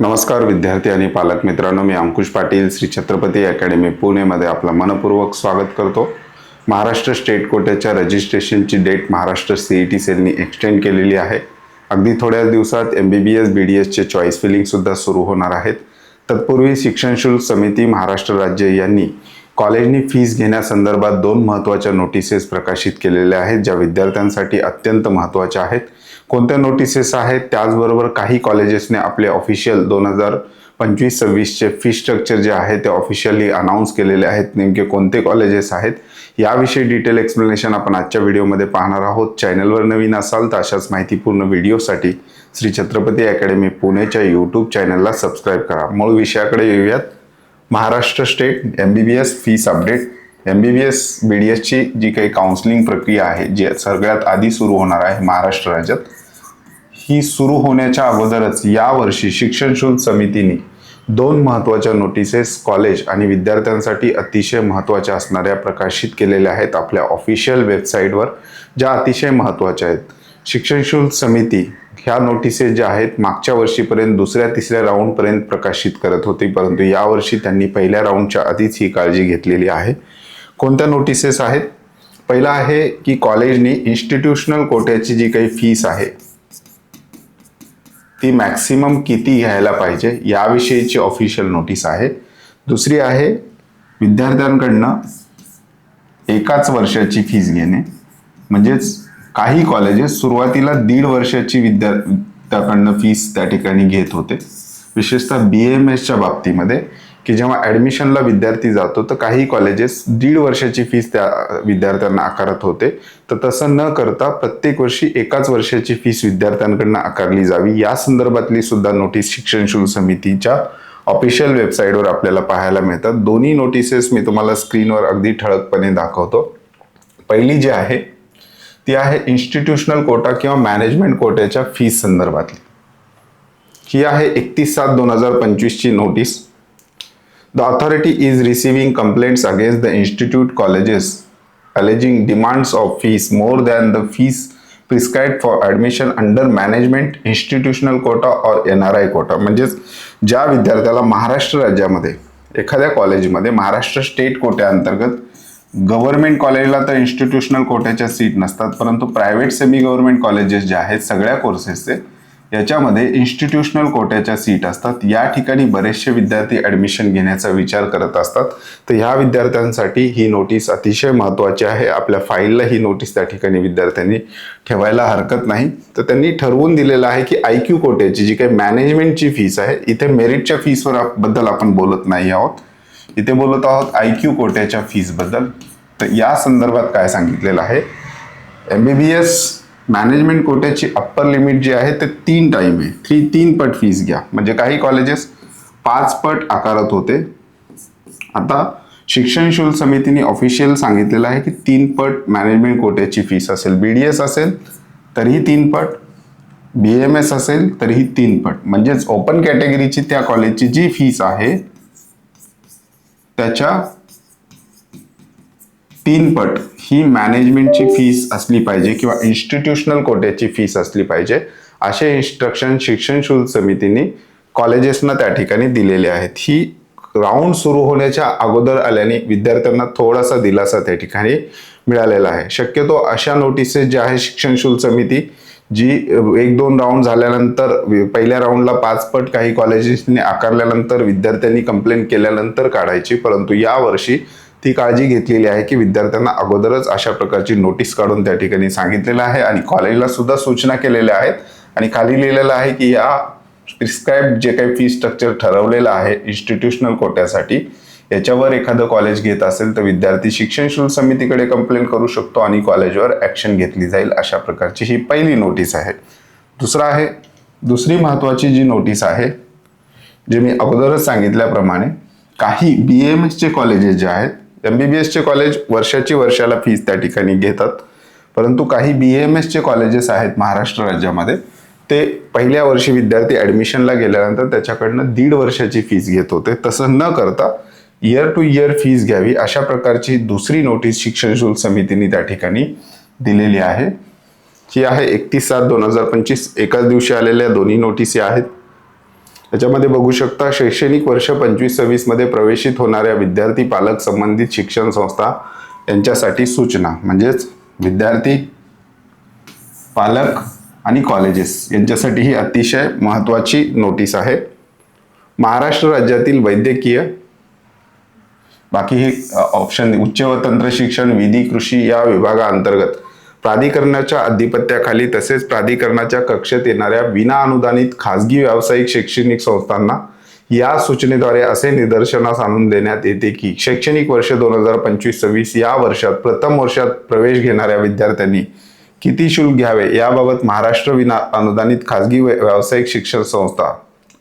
नमस्कार विद्यार्थी आणि पालक मित्रांनो मी अंकुश पाटील श्री छत्रपती अकॅडमी पुणेमध्ये आपलं मनपूर्वक स्वागत करतो. महाराष्ट्र स्टेट कोट्याच्या रजिस्ट्रेशनची date Maharashtra C E T सेलनी extend केलेली आहे. अगदी थोड्याच दिवसात M B B S B D एसचे चॉईस फिलिंगसुद्धा सुरू होणार आहेत. तत्पूर्वी शिक्षण शुल्क समिती महाराष्ट्र राज्य यांनी कॉलेजनी फीज घेण्यासंदर्भात दोन महत्त्वाच्या नोटिसेस प्रकाशित केलेल्या आहेत ज्या विद्यार्थ्यांसाठी अत्यंत महत्त्वाच्या आहेत. कोणत्या नोटिसेस आहेत? त्याचबरोबर काही कॉलेजेसने आपले ऑफिशियल दोन हजार पंचवीस सव्वीसचे फी स्ट्रक्चर जे आहे ते ऑफिशियली अनाऊन्स केलेले आहेत. नेमके कोणते कॉलेजेस आहेत? याविषयी डिटेल एक्सप्लेनेशन आपण आजच्या व्हिडिओमध्ये पाहणार आहोत. चॅनलवर नवीन असाल तर अशाच माहितीपूर्ण व्हिडिओसाठी श्री छत्रपती अकॅडमी पुणेच्या यूट्यूब चॅनलला सबस्क्राईब करा. मूळ विषयाकडे येऊयात. Maharashtra state M B B S fees update M B B S B D एसची जी काही काउन्सिलिंग प्रक्रिया आहे जी सगळ्यात आधी सुरू होणार आहे महाराष्ट्र राज्यात. ही सुरू होण्याच्या अगोदरच यावर्षी शिक्षण शुल्क समितीने दोन महत्त्वाच्या नोटिसेस कॉलेज आणि विद्यार्थ्यांसाठी अतिशय महत्त्वाच्या असणाऱ्या प्रकाशित केलेल्या आहेत आपल्या ऑफिशियल वेबसाईटवर ज्या अतिशय महत्त्वाच्या आहेत. शिक्षण शुल्क समिती ह्या नोटिसेस ज्या आहेत मागच्या वर्षीपर्यंत दुसऱ्या तिसऱ्या राऊंडपर्यंत प्रकाशित करत होती परंतु यावर्षी त्यांनी पहिल्या राऊंडच्या आधीच ही काळजी घेतलेली आहे. कोणत्या नोटिसेस आहेत? पहिला आहे की कॉलेजनी इन्स्टिट्यूशनल कोट्याची जी काही फीस आहे ती मॅक्सिमम किती घ्यायला पाहिजे याविषयीची ऑफिशियल नोटीस आहे. दुसरी आहे विद्यार्थ्यांकडनं एकाच वर्षाची फीज घेणे. म्हणजेच काही कॉलेजेस सुरुवातीला दीड वर्षाची विद्यार्थ्याकडनं फीस त्या ठिकाणी घेत होते. विशेषतः बी एम एसच्या बाबतीमध्ये की जेव्हा ॲडमिशनला विद्यार्थी जातो तर काही कॉलेजेस दीड वर्षाची फीस त्या विद्यार्थ्यांना आकारत होते. तर तसं न करता प्रत्येक वर्षी एकाच वर्षाची फीस विद्यार्थ्यांकडनं आकारली जावी. या संदर्भातली सुद्धा नोटीस शिक्षण शुल्क समितीच्या ऑफिशियल वेबसाईटवर आपल्याला पाहायला मिळतात. दोन्ही नोटिसेस मी तुम्हाला स्क्रीनवर अगदी ठळकपणे दाखवतो. पहिली जी आहे ती आहे इन्स्टिट्यूशनल कोटा किंवा मॅनेजमेंट कोट्याच्या फीस संदर्भातली. ही आहे एकतीस सात दोन हजार पंचवीसची notice the authority is receiving complaints against the institute colleges alleging demands of fees more than the fees prescribed for admission under management institutional quota or NRI quota. म्हणजेच ज्या विद्यार्थ्याला महाराष्ट्र राज्यामध्ये एखाद्या कॉलेजमध्ये महाराष्ट्र स्टेट कोट्याअंतर्गत गव्हर्नमेंट कॉलेजला तर इन्स्टिट्यूशनल कोट्याच्या सीट नसतात परंतु प्रायव्हेट सेमी गव्हर्नमेंट कॉलेजेस जे आहेत सगळ्या कोर्सेसचे याच्यामध्ये इन्स्टिट्यूशनल कोट्याच्या सीट असतात. या ठिकाणी बरेचसे विद्यार्थी ॲडमिशन घेण्याचा विचार करत असतात. तर ह्या विद्यार्थ्यांसाठी ही नोटीस अतिशय महत्त्वाची आहे. आपल्या फाईलला ही नोटीस त्या ठिकाणी विद्यार्थ्यांनी ठेवायला हरकत नाही. तर त्यांनी ठरवून दिलेलं आहे की आय क्यू कोट्याची जी काही मॅनेजमेंटची फीस आहे इथे मेरिटच्या फीसवर बद्दल आपण बोलत नाही आहोत. इथे बोलत आहोत आय क्यू कोट्याच्या फीसबद्दल तर या संदर्भात काय सांगितलेलं आहे? M B B S management कोट्याची upper limit जी आहे ते तीन टाईम आहे. थ्री तीन पट फीस घ्या. म्हणजे काही कॉलेजेस पाच पट आकारत होते. आता शिक्षण शुल्क समितीने ऑफिशियल सांगितलेलं आहे की तीन पट मॅनेजमेंट कोट्याची फीस असेल. बी डी एस असेल तरीही तीन पट. बी एम एस असेल तरीही तीन पट. म्हणजेच ओपन कॅटेगरीची त्या कॉलेजची जी फीस आहे त्याच्या तीन पट ही मॅनेजमेंटची फीस असली पाहिजे किंवा इन्स्टिट्यूशनल कोट्याची फीस असली पाहिजे असे इन्स्ट्रक्शन शिक्षण शुल्क समितीने कॉलेजेसना त्या ठिकाणी दिलेले आहेत. ही राऊंड सुरू होण्याच्या अगोदर आल्याने विद्यार्थ्यांना थोडासा दिलासा त्या ठिकाणी मिळालेला आहे. शक्यतो अशा नोटिसेस ज्या आहे शिक्षण शुल्क समिती जी एक दोन राऊंड झाल्यानंतर पहिल्या राऊंडला पाच पट काही कॉलेजेसने आकारल्यानंतर विद्यार्थ्यांनी कंप्लेंट केल्यानंतर काढायची. परंतु यावर्षी ती काळजी घेतलेली आहे की विद्यार्थ्यांना अगोदरच अशा प्रकारची नोटीस काढून त्या ठिकाणी सांगितलेलं आहे आणि कॉलेजला सुद्धा सूचना केलेल्या आहेत. आणि खाली लिहिलेलं आहे की या प्रिस्क्राईब जे काही फी स्ट्रक्चर ठरवलेलं आहे इन्स्टिट्यूशनल कोट्यासाठी याच्यावर एखादं कॉलेज घेत असेल तर विद्यार्थी शिक्षण शुल्क समितीकडे कंप्लेंट करू शकतो आणि कॉलेजवर ॲक्शन घेतली जाईल अशा प्रकारची ही पहिली नोटीस आहे. दुसरा आहे दुसरी महत्त्वाची जी नोटीस आहे जे मी अगोदरच सांगितल्याप्रमाणे काही बी एम एसचे कॉलेजेस जे आहेत एम बी बी एसचे कॉलेज वर्षाची वर्षाला फीज त्या ठिकाणी घेतात. परंतु काही बी एम एसचे कॉलेजेस आहेत महाराष्ट्र राज्यामध्ये ते पहिल्या वर्षी विद्यार्थी ॲडमिशनला गेल्यानंतर त्याच्याकडनं दीड वर्षाची फीज घेत होते. तसं न करता इयर टू इयर फीज घ्यावी अशा प्रकारची दुसरी नोटीस शिक्षण शुल्क समितीने त्या ठिकाणी दिलेली आहे. ही आहे एकतीस सात दोन हजार पंचवीस. एकाच दिवशी आलेल्या दोन्ही नोटीस या आहेत. त्याच्यामध्ये बघू शकता शैक्षणिक वर्ष पंचवीस सव्वीसमध्ये प्रवेशित होणाऱ्या विद्यार्थी पालक संबंधित शिक्षण संस्था यांच्यासाठी सूचना म्हणजेच विद्यार्थी पालक आणि कॉलेजेस यांच्यासाठी ही अतिशय महत्त्वाची नोटीस आहे. महाराष्ट्र राज्यातील वैद्यकीय बाकी हे ऑप्शन उच्च व तंत्र शिक्षण विधी कृषी या विभागाअंतर्गत प्राधिकरणाच्या अधिपत्याखाली तसेच प्राधिकरणाच्या कक्षेत येणाऱ्या विना अनुदानित खाजगी व्यावसायिक शैक्षणिक संस्थांना या सूचनेद्वारे असे निदर्शनास आणून देण्यात येते की शैक्षणिक वर्ष दोन हजार पंचवीस सव्वीस या वर्षात प्रथम वर्षात प्रवेश घेणाऱ्या विद्यार्थ्यांनी किती शुल्क घ्यावे याबाबत महाराष्ट्र विना अनुदानित खाजगी व्यावसायिक शिक्षण संस्था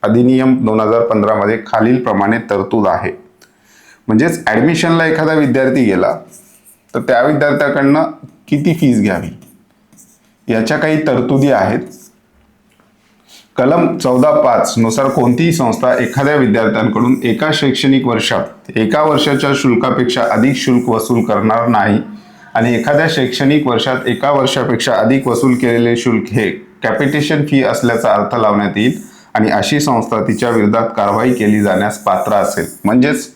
अधिनियम दोन हजार पंधरामध्ये खालील प्रमाणे तरतूद आहे. म्हणजेच ॲडमिशनला एखादा विद्यार्थी गेला तर त्या विद्यार्थ्याकडनं किती फीज घ्यावी? याच्या काही तरतुदी आहेत. कलम चौदा पाच नुसार कोणतीही संस्था एखाद्या विद्यार्थ्यांकडून एका शैक्षणिक वर्षात एका वर्षाच्या शुल्कापेक्षा अधिक शुल्क वसूल करणार नाही आणि एखाद्या शैक्षणिक वर्षात एका वर्षापेक्षा अधिक वसूल केलेले शुल्क हे कॅपिटेशन फी असल्याचा अर्थ लावण्यात येईल आणि अशी संस्था तिच्या विरोधात कारवाई केली जाण्यास पात्र असेल. म्हणजेच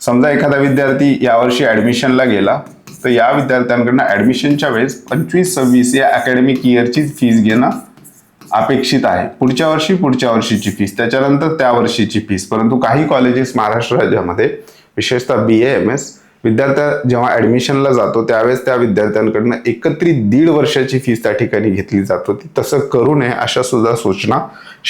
समजा एखादा विद्यार्थी यावर्षी ॲडमिशनला गेला तर या विद्यार्थ्यांकडनं ॲडमिशनच्या वेळेस पंचवीस सव्वीस या अकॅडमिक इयरचीच फीज घेणं अपेक्षित आहे. पुढच्या वर्षी पुढच्या वर्षीची फीस त्याच्यानंतर त्या वर्षीची फीस परंतु काही कॉलेजेस महाराष्ट्र राज्यामध्ये विशेषतः बी ए एम एस विद्यार्थ्या जेव्हा ॲडमिशनला जातो त्यावेळेस त्या विद्यार्थ्यांकडनं एकत्रित दीड वर्षाची फीस त्या ठिकाणी घेतली जात होती. तसं करू नये अशा सुद्धा सूचना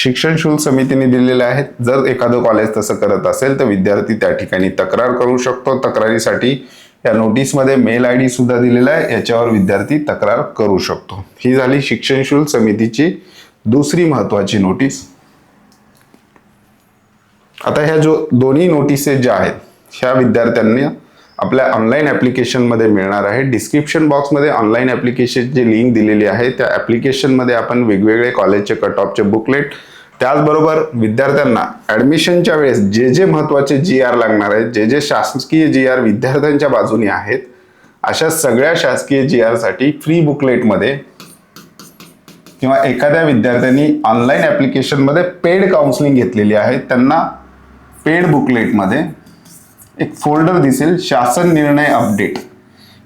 शिक्षण शुल्क समितीने दिलेल्या आहेत. जर एखादं कॉलेज तसं करत असेल तर विद्यार्थी त्या ठिकाणी तक्रार करू शकतो. तक्रारीसाठी या नोटीसमध्ये मेल आय डी सुद्धा दिलेला आहे. याच्यावर विद्यार्थी तक्रार करू शकतो. ही झाली शिक्षण शुल्क समितीची दुसरी महत्वाची नोटीस आता ह्या जो दोन्ही नोटिसेस ज्या आहेत ह्या विद्यार्थ्यांनी आपल्या ऑनलाईन ॲप्लिकेशनमध्ये मिळणार आहे. डिस्क्रिप्शन बॉक्समध्ये ऑनलाईन ॲप्लिकेशनची लिंक दिलेली आहे. त्या ॲप्लिकेशनमध्ये आपण वेगवेगळे कॉलेजचे कट ऑफचे बुकलेट त्याचबरोबर विद्यार्थ्यांना ॲडमिशनच्या वेळेस जे जे महत्त्वाचे जी आर लागणार आहेत जे जे शासकीय जी आर विद्यार्थ्यांच्या बाजूने आहेत अशा सगळ्या शासकीय जी आरसाठी फ्री बुकलेटमध्ये किंवा एखाद्या विद्यार्थ्यांनी ऑनलाईन ॲप्लिकेशनमध्ये पेड काउन्सिलिंग घेतलेली आहे त्यांना पेड बुकलेटमध्ये एक फोल्डर दिसेल शासन निर्णय अपडेट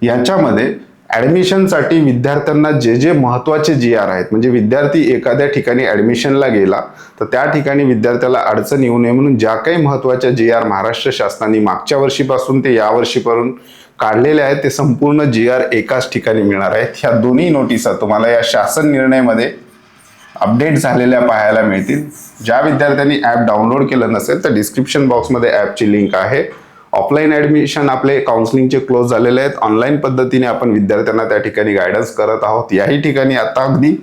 याच्यामध्ये ॲडमिशनसाठी विद्यार्थ्यांना जे जे महत्त्वाचे जी आर आहेत म्हणजे विद्यार्थी एखाद्या ठिकाणी ॲडमिशनला गेला तर त्या ठिकाणी विद्यार्थ्याला अडचण येऊ नये म्हणून ज्या काही महत्त्वाच्या जी आर महाराष्ट्र शासनाने मागच्या वर्षीपासून ते या वर्षीपर्यंत काढलेले आहेत ते संपूर्ण जी आर एकाच ठिकाणी मिळणार आहेत. ह्या दोन्ही नोटिसा तुम्हाला या शासन निर्णयामध्ये अपडेट झालेल्या पाहायला मिळतील. ज्या विद्यार्थ्यांनी ॲप डाउनलोड केलं नसेल तर डिस्क्रिप्शन बॉक्समध्ये ॲपची लिंक आहे. ऑफलाईन ॲडमिशन आपले काउन्सिलिंगचे क्लोज झालेले आहेत. ऑनलाईन पद्धतीने आपण विद्यार्थ्यांना त्या ठिकाणी गायडन्स करत आहोत. याही ठिकाणी आता अगदी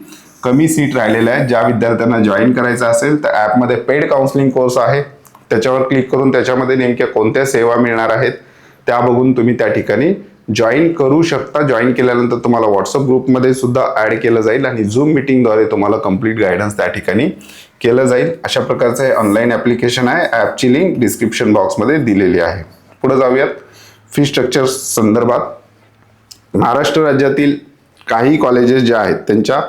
कमी सीट राहिलेल्या आहेत. ज्या विद्यार्थ्यांना जॉईन करायचं असेल तर ॲपमध्ये पेड काउन्सिलिंग कोर्स आहे. त्याच्यावर क्लिक करून त्याच्यामध्ये नेमक्या कोणत्या सेवा मिळणार आहेत त्या बघून तुम्ही त्या ठिकाणी जॉईन करू शकता. जॉईन केल्यानंतर तुम्हाला व्हॉट्सअप ग्रुपमध्ये सुद्धा ॲड केलं जाईल आणि झूम मिटिंगद्वारे तुम्हाला कंप्लीट गायडन्स त्या ठिकाणी केलं जाईल. अशा प्रकारचं हे ऑनलाईन ॲप्लिकेशन आहे. ॲपची लिंक डिस्क्रिप्शन बॉक्समध्ये दिलेली आहे. पुढे जाऊयात. फी स्ट्रक्चर संदर्भात. महाराष्ट्र राज्यातील काही कॉलेजेस ज्या आहेत त्यांच्या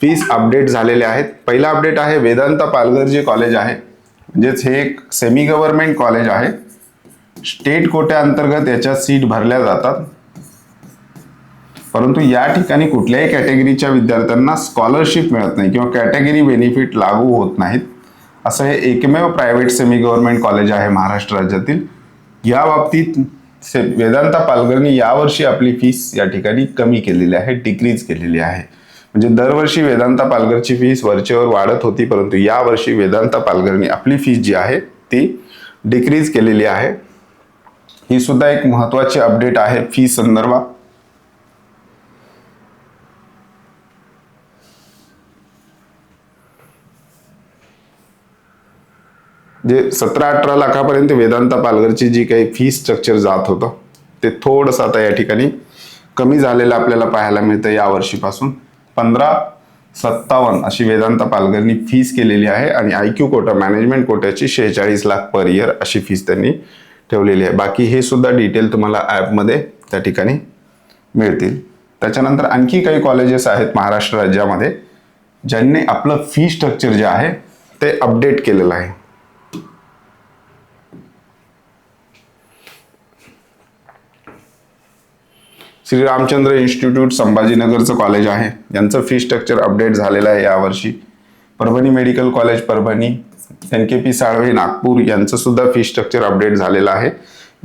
फीस अपडेट झालेल्या आहेत. पहिला अपडेट आहे वेदांत पालघर जे कॉलेज आहे म्हणजेच हे एक सेमी गव्हर्नमेंट कॉलेज आहे. स्टेट कोट्या अंतर्गत याच्या सीट भरल्या जातात. परंतु या ठिकाणी कुठल्याही कॅटेगरीच्या विद्यार्थ्यांना स्कॉलरशिप मिळत नाही किंवा कॅटेगरी बेनिफिट लागू होत नाहीत. असं हे एकमेव प्रायव्हेट सेमी गव्हर्नमेंट कॉलेज आहे महाराष्ट्र राज्यातील. या बाबतीत से वेदांता पालघरने यावर्षी आपली फीस या ठिकाणी कमी केलेली आहे डिक्रीज केलेली आहे. म्हणजे दरवर्षी वेदांता पालघरची फीस वरचेवर वाढत होती परंतु यावर्षी वेदांता पालघरनी आपली फीस जी आहे ती डिक्रीज केलेली आहे. ही सुद्धा एक महत्त्वाची अपडेट आहे फी संदर्भात. जे सतरा अठरा लाखापर्यंत वेदांता पालघरची जी काही फी स्ट्रक्चर जात होतं ते थोडंसं आता या ठिकाणी कमी झालेलं आपल्याला पाहायला मिळतं या वर्षीपासून. पंधरा सत्तावन्न अशी वेदांता पालघरनी फीस केलेली आहे आणि आय क्यू कोटा मॅनेजमेंट कोट्याची शेहेचाळीस लाख पर इयर अशी फीस त्यांनी ठेवलेली आहे. बाकी हे सुद्धा डिटेल तुम्हाला ॲपमध्ये त्या ठिकाणी मिळतील. त्याच्यानंतर आणखी काही कॉलेजेस आहेत महाराष्ट्र राज्यामध्ये ज्यांनी आपलं फी स्ट्रक्चर जे आहे ते अपडेट केलेलं आहे. श्री रामचंद्र इन्स्टिट्यूट संभाजीनगरचं कॉलेज आहे. यांचं फी स्ट्रक्चर अपडेट झालेलं आहे यावर्षी. Parbhani medical college Parbhani N K P Salve Nagpur यांचं सुद्धा फी स्ट्रक्चर अपडेट झालेलं आहे.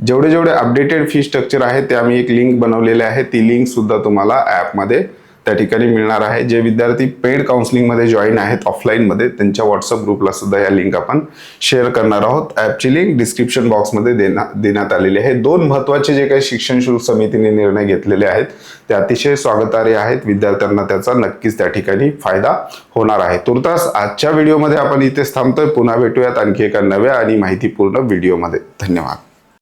जेवढे जेवढे अपडेटेड फी स्ट्रक्चर आहे ते आम्ही एक लिंक बनवलेली आहे. ती लिंक सुद्धा तुम्हाला ॲपमध्ये त्या ठिकाणी मिळणार आहे. जे विद्यार्थी पेड काउन्सिलिंगमध्ये जॉईन आहेत ऑफलाईनमध्ये त्यांच्या व्हॉट्सअप ग्रुपला सुद्धा या लिंक आपण शेअर करणार आहोत. ॲपची लिंक डिस्क्रिप्शन बॉक्समध्ये देना देण्यात आलेली आहे. दोन महत्त्वाचे जे काही शिक्षण शुल्क समितीने निर्णय घेतलेले आहेत ते अतिशय स्वागतार्ह आहेत. विद्यार्थ्यांना त्याचा नक्कीच त्या ठिकाणी फायदा होणार आहे. तुर्तास आजच्या व्हिडिओमध्ये आपण इथेच थांबतोय. पुन्हा भेटूयात आणखी एका नव्या आणि माहितीपूर्ण व्हिडिओमध्ये धन्यवाद.